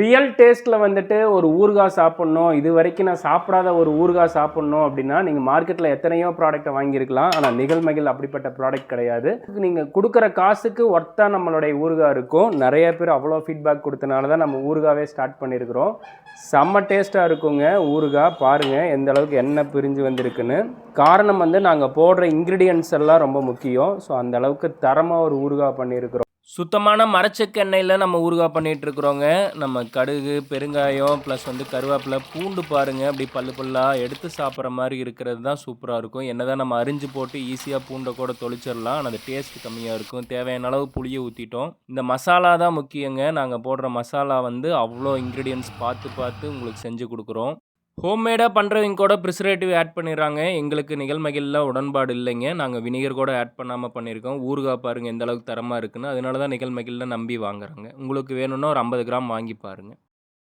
Real டேஸ்ட்டில் வந்துட்டு ஒரு ஊறுகாய் சாப்பிட்ணும். இது வரைக்கும் நான் சாப்பிடாத ஒரு ஊறுகாய் சாப்பிட்ணும் அப்படின்னா நீங்கள் மார்க்கெட்டில் எத்தனையோ ப்ராடக்ட்டை வாங்கியிருக்கலாம். ஆனால் நிகழ்மகிழ் அப்படிப்பட்ட ப்ராடக்ட் கிடையாது. நீங்கள் கொடுக்குற காசுக்கு ஒர்த்தாக நம்மளுடைய ஊறுகாய் இருக்கும். நிறைய பேர் அவ்வளோ ஃபீட்பேக் கொடுத்தனால தான் நம்ம ஊறுகாவே ஸ்டார்ட் பண்ணியிருக்கிறோம். செம்ம டேஸ்ட்டாக இருக்குங்க. ஊறுகாய் பாருங்கள் எந்த அளவுக்கு எண்ணெய் பிரிஞ்சு வந்திருக்குன்னு. காரணம் வந்து நாங்கள் போடுற இன்க்ரீடியன்ஸ் எல்லாம் ரொம்ப முக்கியம். ஸோ அந்த அளவுக்கு தரமாக ஒரு ஊறுகாய் பண்ணியிருக்கிறோம். சுத்தமான மரச்செக்கெண்ணெயில் நம்ம ஊறுகாய் பண்ணிகிட்ருக்குறோங்க நம்ம கடுகு பெருங்காயம் ப்ளஸ் வந்து கருவேப்பிலை பூண்டு பாருங்கள் அப்படி பல்லு பல்லாக எடுத்து சாப்பிட்ற மாதிரி இருக்கிறது தான் சூப்பராக இருக்கும். என்னதான் நம்ம அரிஞ்சு போட்டு ஈஸியாக பூண்டை கூட தொளிச்சிடலாம். ஆனால் அது டேஸ்ட் கம்மியாக இருக்கும். தேவையான அளவு புளியை ஊற்றிட்டோம் இந்த மசாலா தான் முக்கியங்க. நாங்கள் போடுற மசாலா வந்து அவ்வளோ இன்க்ரீடியன்ஸ் பார்த்து பார்த்து உங்களுக்கு செஞ்சு கொடுக்குறோம். ஹோம்மேடாக பண்ணுறவங்க கூட ப்ரிசர்வேட்டிவ் ஆட் பண்ணிடுறாங்க. எங்களுக்கு நிகழ்மகிழில் உடன்பாடு இல்லைங்க. நாங்கள் வினிகர் கூட ஆட் பண்ணாமல் பண்ணியிருக்கோம். ஊறுகாய் பாருங்கள் எந்த அளவுக்கு தரமாக இருக்குன்னு. அதனால தான் நிகழ்மகிழில் நம்பி வாங்குறாங்க. உங்களுக்கு வேணும்னா ஒரு ஐம்பது கிராம் வாங்கி பாருங்கள்